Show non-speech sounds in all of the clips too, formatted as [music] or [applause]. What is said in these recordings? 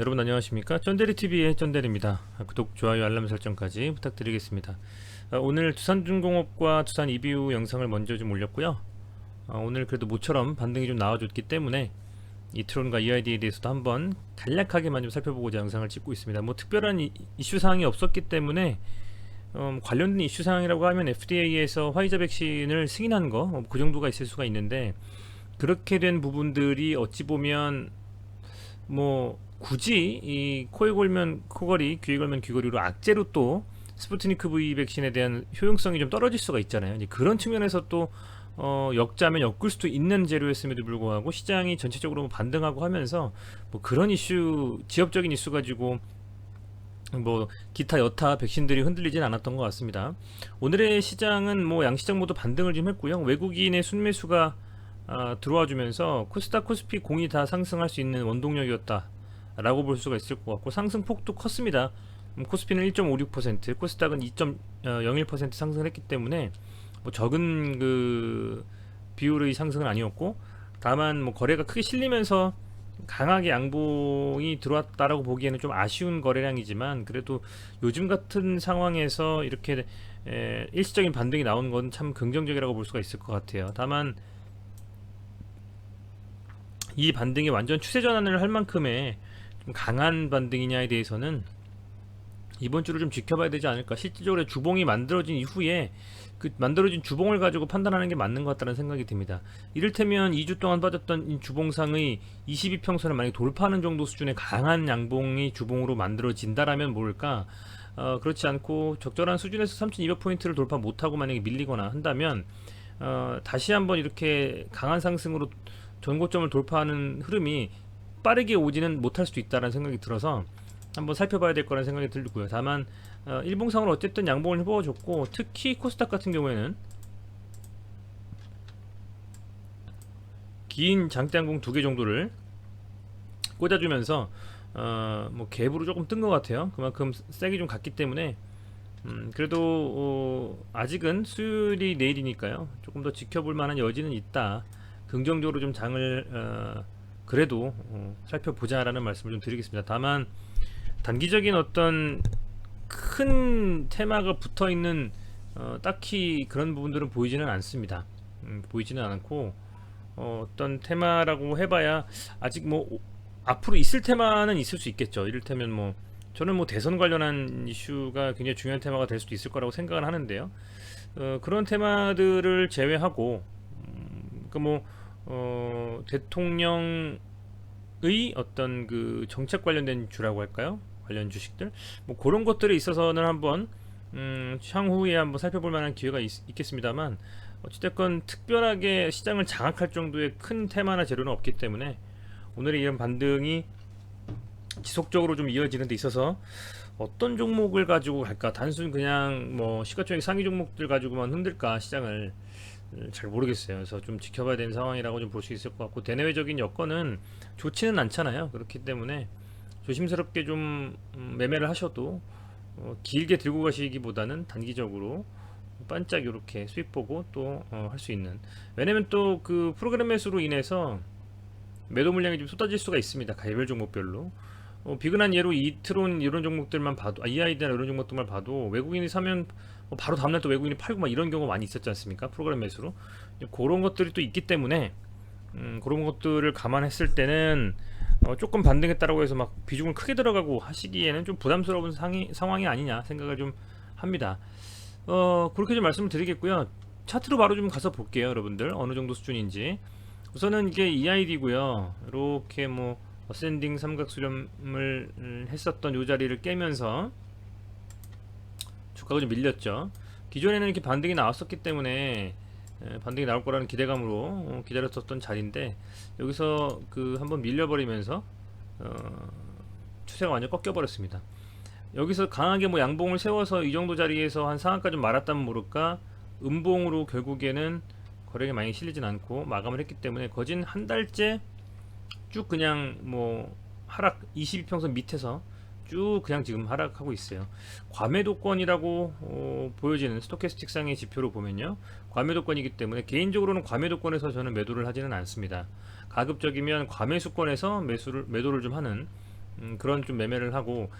여러분 안녕하십니까? 쩐데리TV의 쩐데리입니다. 구독, 좋아요, 알람 설정까지 부탁드리겠습니다. 아, 오늘 두산중공업과 두산 이비우 영상을 먼저 좀 올렸고요. 아, 오늘 그래도 모처럼 반등이 좀 나와줬기 때문에 이트론과 EID에 대해서도 한번 간략하게만 좀 살펴보고자 영상을 찍고 있습니다. 뭐 특별한 이, 이슈 사항이 없었기 때문에 음, 관련된 이슈 사항이라고 하면 FDA에서 화이자 백신을 승인한 거 그 정도가 있을 수가 있는데 그렇게 된 부분들이 어찌 보면 뭐 굳이 이 코에 걸면 코걸이, 귀에 걸면 귀걸이로 악재로 또 스푸트니크 V 백신에 대한 효용성이 좀 떨어질 수가 있잖아요. 이제 그런 측면에서 또 어, 역자면 엮을 수도 있는 재료였음에도 불구하고 시장이 전체적으로 뭐 반등하고 하면서 뭐 그런 이슈, 지역적인 이슈 가지고 뭐 기타 여타 백신들이 흔들리진 않았던 것 같습니다. 오늘의 시장은 뭐 양시장 모두 반등을 좀 했고요. 외국인의 순매수가 아, 들어와 주면서 코스닥 코스피 공이 다 상승할 수 있는 원동력이었다. 라고 볼 수가 있을 것 같고 상승폭도 컸습니다. 음, 코스피는 1.56%, 코스닥은 2.01% 상승을 했기 때문에 뭐 적은 그 비율의 상승은 아니었고 다만 뭐 거래가 크게 실리면서 강하게 양봉이 들어왔다라고 보기에는 좀 아쉬운 거래량이지만 그래도 요즘 같은 상황에서 이렇게 에, 일시적인 반등이 나오는 건참 긍정적이라고 볼 수가 있을 것 같아요. 다만 이 반등이 완전 추세 전환을 할 만큼의 좀 강한 반등이냐에 대해서는 이번 주를 좀 지켜봐야 되지 않을까. 실질적으로 주봉이 만들어진 이후에 그 만들어진 주봉을 가지고 판단하는 게 맞는 것 같다는 생각이 듭니다. 이를테면 2주 동안 빠졌던 이 주봉상의 22평선을 만약 돌파하는 정도 수준의 강한 양봉이 주봉으로 만들어진다라면 모를까. 어, 그렇지 않고 적절한 수준에서 3200포인트를 돌파 못하고 만약에 밀리거나 한다면 어, 다시 한번 이렇게 강한 상승으로 전고점을 돌파하는 흐름이 빠르게 오지는 못할 수도 있다는 생각이 들어서 한번 살펴봐야 될 거라는 생각이 들고요. 다만 어, 일봉상으로 어쨌든 양봉을 해보아줬고 특히 코스닥 같은 경우에는 긴 장대양봉 두 개 정도를 꽂아주면서 어, 뭐 갭으로 조금 뜬 것 같아요. 그만큼 세게 좀 갔기 때문에 음, 그래도 어, 아직은 수요일이 내일이니까요. 조금 더 지켜볼 만한 여지는 있다. 긍정적으로 좀 장을 어, 그래도 어, 살펴보자라는 말씀을 좀 드리겠습니다. 다만 단기적인 어떤 큰 테마가 붙어 있는 어, 딱히 그런 부분들은 보이지는 않습니다. 음, 보이지는 않고 어, 어떤 테마라고 해봐야 아직 뭐 오- 앞으로 있을 테마는 있을 수 있겠죠. 이를테면 뭐 저는 뭐 대선 관련한 이슈가 굉장히 중요한 테마가 될 수도 있을 거라고 생각을 하는데요. 어, 그런 테마들을 제외하고 음, 그뭐 어, 대통령의 어떤 그 정책 관련된 주라고 할까요? 관련 주식들? 뭐 그런 것들에 있어서는 한번 음, 향후에 한번 살펴볼 만한 기회가 있, 겠습니다만 어찌됐건 특별하게 시장을 장악할 정도의 큰 테마나 재료는 없기 때문에 오늘의 이런 반등이 지속적으로 좀 이어지는 데 있어서 어떤 종목을 가지고 갈까? 단순 그냥 뭐 시가총액 상위 종목들 가지고만 흔들까? 시장을 음, 잘 모르겠어요. 그래서 좀 지켜봐야 되는 상황이라고 좀 볼 수 있을 것 같고 대내외적인 여건은 좋지는 않잖아요. 그렇기 때문에 조심스럽게 좀 음, 매매를 하셔도 어, 길게 들고 가시기보다는 단기적으로 반짝 이렇게 수익 보고 또 할수 있는 왜냐면 또 그 프로그램 매수로 인해서 매도 물량이 좀 쏟아질 수가 있습니다. 가입별 종목별로 어, 비근한 예로 이트론 이런 종목들만 봐도 아, 이아이디나 이런 종목들만 봐도 외국인이 사면 뭐 바로 다음날 또 외국인이 팔고 막 이런 경우 가 많이 있었지 않습니까? 프로그램 매수로 그런 것들이 또 있기 때문에 음, 그런 것들을 감안했을 때는 어, 조금 반등했다라고 해서 막 비중을 크게 들어가고 하시기에는 좀 부담스러운 상이, 상황이 아니냐 생각을 좀 합니다. 어, 그렇게 좀 말씀을 드리겠고요. 차트로 바로 좀 가서 볼게요, 여러분들. 어느 정도 수준인지. 우선은 이게 EID고요. 이렇게 뭐 어센딩 삼각 수렴을 음, 했었던 요 자리를 깨면서 주가가 좀 밀렸죠. 기존에는 이렇게 반등이 나왔었기 때문에 에, 반등이 나올 거라는 기대감으로 어, 기다렸었던 자리인데 여기서 그 한번 밀려버리면서 어, 추세가 완전 꺾여 버렸습니다. 여기서 강하게 뭐 양봉을 세워서 이 정도 자리에서 한 상한가 좀 말았다면 모를까 음봉으로 결국에는 거래가 많이 실리진 않고 마감을 했기 때문에 거진 한 달째 쭉 그냥 뭐 하락 22평선 밑에서 쭉 그냥 지금 하락하고 있어요. 과매도권이라고 어, 보여지는 스토캐스틱 상의 지표로 보면요. 과매도권이기 때문에 개인적으로는 과매도권에서 저는 매도를 하지는 않습니다. 가급적이면 과매수권에서 매수를 매도를 좀 하는 음, 그런 좀 매매를 하고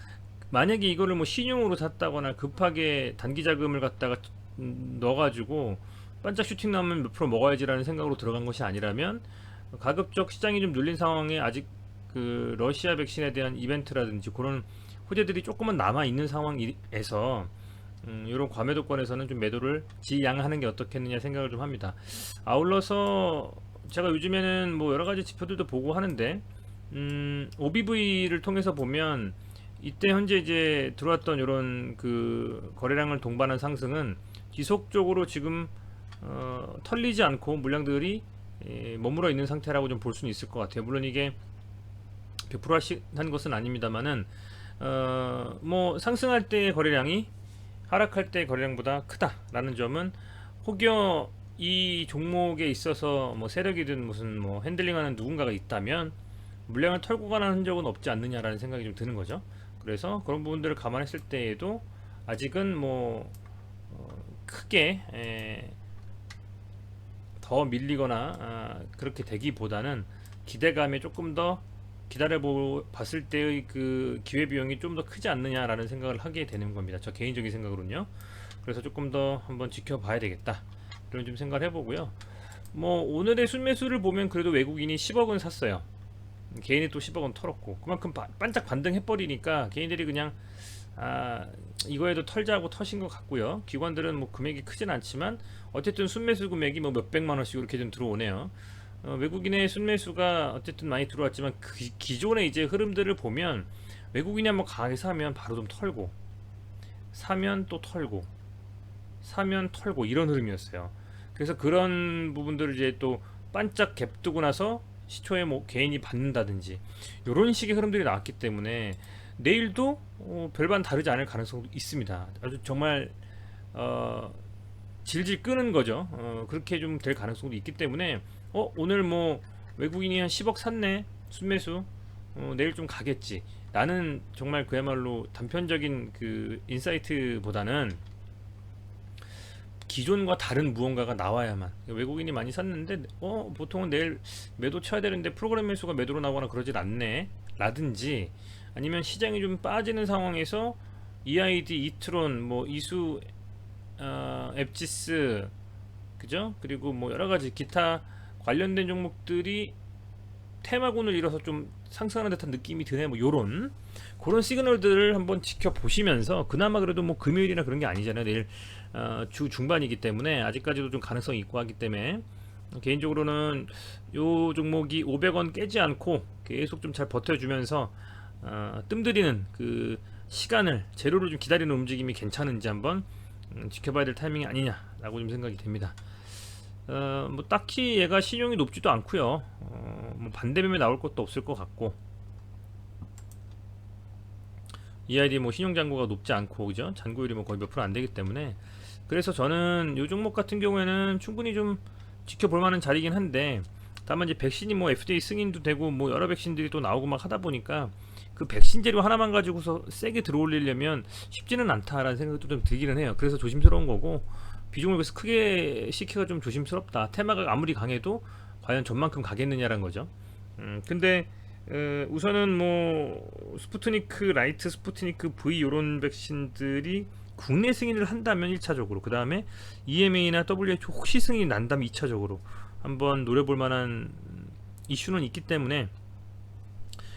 만약에 이거를 뭐 신용으로 샀다거나 급하게 단기 자금을 갖다가 음, 넣어가지고 반짝 슈팅 나오면 몇 프로 먹어야지라는 생각으로 들어간 것이 아니라면 가급적 시장이 좀 눌린 상황에 아직 그 러시아 백신에 대한 이벤트라든지 그런 호재들이 조금은 남아 있는 상황에서 음, 이런 과매도권에서는 좀 매도를 지양하는 게 어떻겠느냐 생각을 좀 합니다. 아울러서 제가 요즘에는 뭐 여러 가지 지표들도 보고 하는데 음, OBV를 통해서 보면 이때 현재 이제 들어왔던 이런 그 거래량을 동반한 상승은 지속적으로 지금 어, 털리지 않고 물량들이 예, 머물러 있는 상태라고 좀 볼 수는 있을 것 같아요. 물론 이게 100%한 것은 아닙니다만은 어, 뭐 상승할 때 거래량이 하락할 때 거래량보다 크다라는 점은 혹여 이 종목에 있어서 뭐 세력이든 무슨 뭐 핸들링하는 누군가가 있다면 물량을 털고 가는 흔적은 없지 않느냐라는 생각이 좀 드는 거죠. 그래서 그런 부분들을 감안했을 때에도 아직은 뭐 어, 크게 에, 더 밀리거나 아, 그렇게 되기보다는 기대감에 조금 더 기다려 봤을 때의 그 기회 비용이 좀 더 크지 않느냐라는 생각을 하게 되는 겁니다. 저 개인적인 생각으로는요. 그래서 조금 더 한번 지켜봐야 되겠다. 이런 좀 생각을 해보고요. 뭐 오늘의 순매수를 보면 그래도 외국인이 10억은 샀어요. 개인이 또 10억은 털었고 그만큼 바, 반짝 반등해버리니까 개인들이 그냥 아 이거에도 털자고 터신 것 같고요. 기관들은 뭐 금액이 크진 않지만 어쨌든 순매수 금액이 뭐 몇백만 원씩 이렇게 좀 들어오네요. 어, 외국인의 순매수가 어쨌든 많이 들어왔지만 그 기존의 이제 흐름들을 보면 외국인이 한번 강하게 사면 바로 좀 털고 사면 또 털고 사면 털고 이런 흐름이었어요. 그래서 그런 부분들을 이제 또 반짝 갭 뜨고 나서 시초에 뭐 개인이 받는다든지 이런 식의 흐름들이 나왔기 때문에 내일도 어, 별반 다르지 않을 가능성도 있습니다. 아주 정말 어, 질질 끄는 거죠. 어, 그렇게 좀 될 가능성도 있기 때문에 어 오늘 뭐 외국인이 한 10억 샀네 순매수 어, 내일 좀 가겠지. 나는 정말 그야말로 단편적인 그 인사이트보다는 기존과 다른 무언가가 나와야만 외국인이 많이 샀는데 어 보통은 내일 매도 쳐야 되는데 프로그램 매수가 매도로 나거나 그러질 않네 라든지 아니면 시장이 좀 빠지는 상황에서 EID, 이트론, 뭐 이수, 어, 앱지스, 그죠? 그리고 뭐 여러 가지 기타 관련된 종목들이 테마군을 이뤄서 좀 상승하는 듯한 느낌이 드네. 뭐 요런 그런 시그널들을 한번 지켜보시면서 그나마 그래도 뭐 금요일이나 그런 게 아니잖아요. 내일 어, 주 중반이기 때문에 아직까지도 좀 가능성이 있고 하기 때문에 개인적으로는 요 종목이 500원 깨지 않고 계속 좀 잘 버텨주면서 어, 뜸들이는 그 시간을 재료를 좀 기다리는 움직임이 괜찮은지 한번 음, 지켜봐야 될 타이밍이 아니냐라고 좀 생각이 됩니다. 어, 뭐 딱히 얘가 신용이 높지도 않고요. 어, 뭐 반대매매 나올 것도 없을 것 같고 EID 뭐 신용 잔고가 높지 않고 그죠? 잔고율이 뭐 거의 몇 프로 안 되기 때문에 그래서 저는 이 종목 같은 경우에는 충분히 좀 지켜볼 만한 자리긴 한데 다만 이제 백신이 뭐 FDA 승인도 되고 뭐 여러 백신들이 또 나오고 막 하다 보니까 그 백신 재료 하나만 가지고서 세게 들어올리려면 쉽지는 않다라는 생각도 좀 들기는 해요. 그래서 조심스러운 거고 비중을 그래서 크게 시키가 좀 조심스럽다. 테마가 아무리 강해도 과연 전만큼 가겠느냐라는 거죠. 음, 근데 어, 우선은 뭐 스푸트니크 라이트, 스푸트니크 V 이런 백신들이 국내 승인을 한다면 1차적으로 그 다음에 EMA나 WHO 혹시 승인이 난다면 2차적으로 한번 노려볼 만한 이슈는 있기 때문에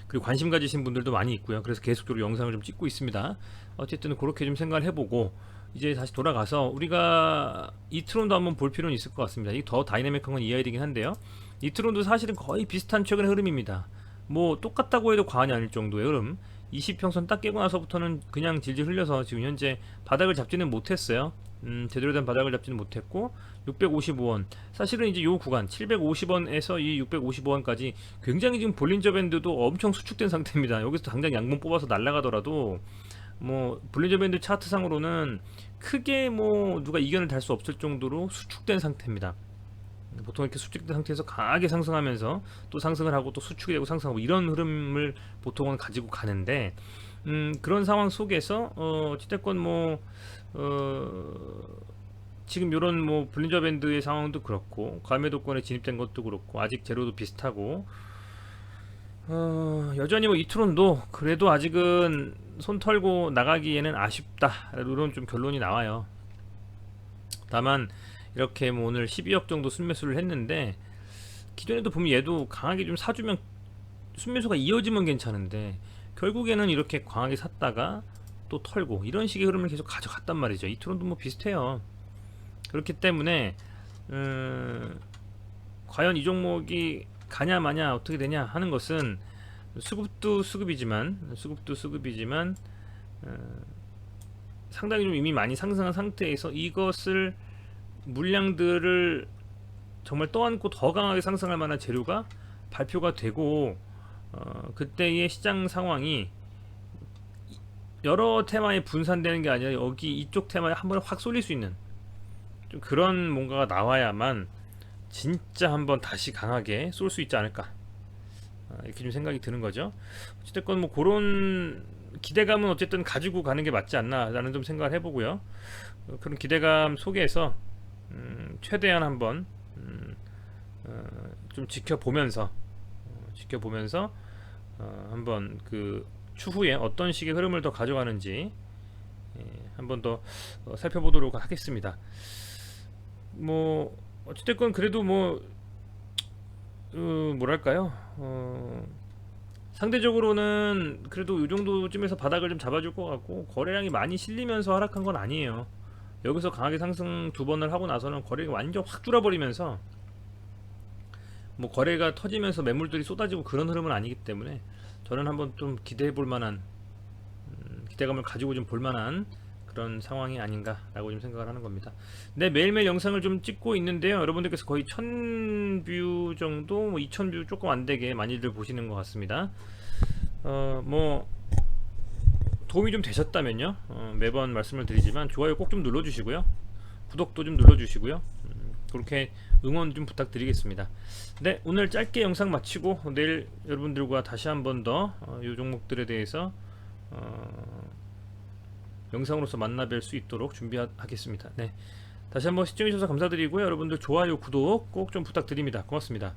그리고 관심 가지신 분들도 많이 있고요. 그래서 계속적으로 영상을 좀 찍고 있습니다. 어쨌든 그렇게 좀 생각을 해보고 이제 다시 돌아가서 우리가 이트론도 한번 볼 필요는 있을 것 같습니다. 이 더 다이내믹한 건 이해야 되긴 한데요. 이트론도 사실은 거의 비슷한 최근의 흐름입니다. 뭐 똑같다고 해도 과언이 아닐 정도의 흐름. 20평선 딱 깨고 나서부터는 그냥 질질 흘려서 지금 현재 바닥을 잡지는 못했어요. 음, 제대로 된 바닥을 잡지는 못했고 655원 사실은 이제 요 구간 750원에서 이 655원까지 굉장히 지금 볼린저 밴드도 엄청 수축된 [laughs] 상태입니다 여기서 당장 양봉 뽑아서 날아가더라도 뭐 볼린저 밴드 차트상으로는 크게 뭐 누가 이견을 달 수 없을 정도로 수축된 상태입니다. 보통 이렇게 수축된 상태에서 강하게 상승하면서 또 상승을 하고 또 수축이 되고 상승하고 이런 흐름을 보통은 가지고 가는데 음, 그런 상황 속에서 어, 어찌됐건 뭐 어, 지금 이런 뭐 블린저 밴드의 상황도 그렇고 과매도권에 진입된 것도 그렇고 아직 제로도 비슷하고 어, 여전히 뭐 이트론도 그래도 아직은 손 털고 나가기에는 아쉽다 이런 좀 결론이 나와요. 다만 이렇게 뭐 오늘 12억 정도 순매수를 했는데 기존에도 보면 얘도 강하게 좀 사주면 순매수가 이어지면 괜찮은데 결국에는 이렇게 강하게 샀다가 또 털고 이런 식의 흐름을 계속 가져갔단 말이죠. 이트론도 뭐 비슷해요. 그렇기 때문에 음, 과연 이 종목이 가냐 마냐 어떻게 되냐 하는 것은 수급도 수급이지만 수급도 수급이지만 어, 상당히 좀 이미 많이 상승한 상태에서 이것을 물량들을 정말 떠안고 더 강하게 상승할 만한 재료가 발표가 되고 어, 그때의 시장 상황이 여러 테마에 분산되는 게 아니라 여기 이쪽 테마에 한 번에 확 쏠릴 수 있는 좀 그런 뭔가가 나와야만 진짜 한번 다시 강하게 쏠 수 있지 않을까 아, 이렇게 좀 생각이 드는 거죠. 어쨌든 뭐 그런 기대감은 어쨌든 가지고 가는 게 맞지 않나라는 좀 생각을 해보고요. 어, 그런 기대감 속에서 음, 최대한 한번 음, 어, 좀 지켜보면서 어, 지켜보면서 어, 한번 그 추후에 어떤 식의 흐름을 더 가져가는지 예, 한번 더 어, 살펴보도록 하겠습니다. 뭐 어찌됐건 그래도 뭐 어, 뭐랄까요? 어, 상대적으로는 그래도 이 정도쯤에서 바닥을 좀 잡아줄 것 같고 거래량이 많이 실리면서 하락한 건 아니에요. 여기서 강하게 상승 두 번을 하고 나서는 거래가 완전 확 줄어버리면서 뭐 거래가 터지면서 매물들이 쏟아지고 그런 흐름은 아니기 때문에 저는 한번 좀 기대해 볼 만한 음, 기대감을 가지고 좀 볼 만한 그런 상황이 아닌가라고 좀 생각을 하는 겁니다. 네 매일매일 영상을 좀 찍고 있는데요. 여러분들께서 거의 1000뷰 정도, 뭐 2000뷰 조금 안 되게 많이들 보시는 것 같습니다. 어 뭐 도움이 좀 되셨다면요. 어, 매번 말씀을 드리지만 좋아요 꼭 좀 눌러 주시고요. 구독도 좀 눌러 주시고요. 음, 그렇게 응원 좀 부탁드리겠습니다. 네 오늘 짧게 영상 마치고 내일 여러분들과 다시 한 번 더이 어, 종목들에 대해서 어, 영상으로서 만나뵐 수 있도록 준비하겠습니다. 네. 다시 한번 시청해주셔서 감사드리고요. 여러분들 좋아요, 구독 꼭 좀 부탁드립니다. 고맙습니다.